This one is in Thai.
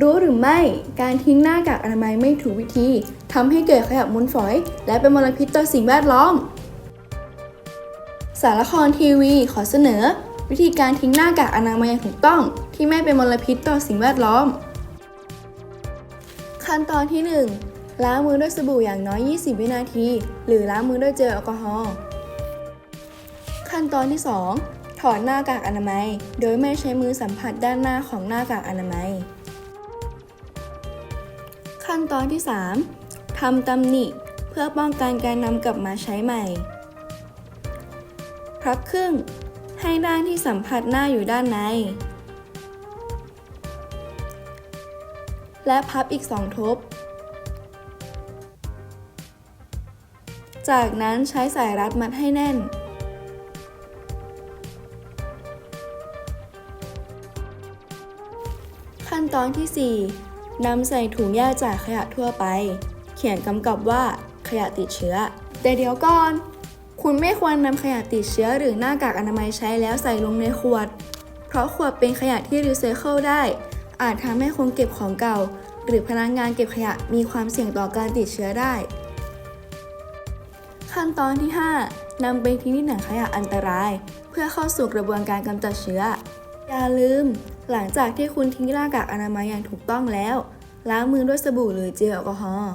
รู้หรือไม่การทิ้งหน้ากากอนามัยไม่ถูกวิธีทำให้เกิดขยะมูลฝอย และเป็นมลพิษต่อสิ่งแวดล้อม สารครทีวีขอเสนอ วิธีการทิ้งหน้ากากอนามัยอย่างถูกต้อง ที่ไม่เป็นมลพิษต่อสิ่งแวดล้อม ขั้นตอนที่ 1 ล้างมือด้วยสบู่อย่างน้อย 20 วินาที หรือล้างมือด้วยเจลแอลกอฮอล์ขั้นตอนที่ 2 ถอดหน้ากากอนามัย โดยไม่ใช้มือสัมผัสด้านหน้าของหน้ากากอนามัย ขั้นตอนที่ 3ทำตำหนิเพื่อป้องกันการนำกลับมาใช้ใหม่ พับครึ่ง ให้ด้านที่สัมผัสหน้าอยู่ด้านใน และพับอีกสองทบ จากนั้นใช้สายรัดมัดให้แน่นขั้นตอนที่ 4 นำใส่ถุงแยกจากขยะทั่วไป เขียนกำกับว่าขยะติดเชื้อ แต่เดี๋ยวก่อน คุณไม่ควรนำขยะติดเชื้อหรือหน้ากากอนามัยใช้แล้วใส่ลงในขวด เพราะขวดเป็นขยะที่รีไซเคิลได้ อาจทำให้คนเก็บของเก่า หรือพนักงานเก็บขยะมีความเสี่ยงต่อการติดเชื้อได้ ขั้นตอนที่ 5นำไปทิ้งที่ถังขยะอันตราย เพื่อเข้าสู่กระบวนการกำจัดเชื้อ อย่าลืม หลังจากที่คุณทิ้งหน้ากากอนามัยอย่างถูกต้องแล้ว ล้างมือด้วยสบู่หรือเจลแอลกอฮอล์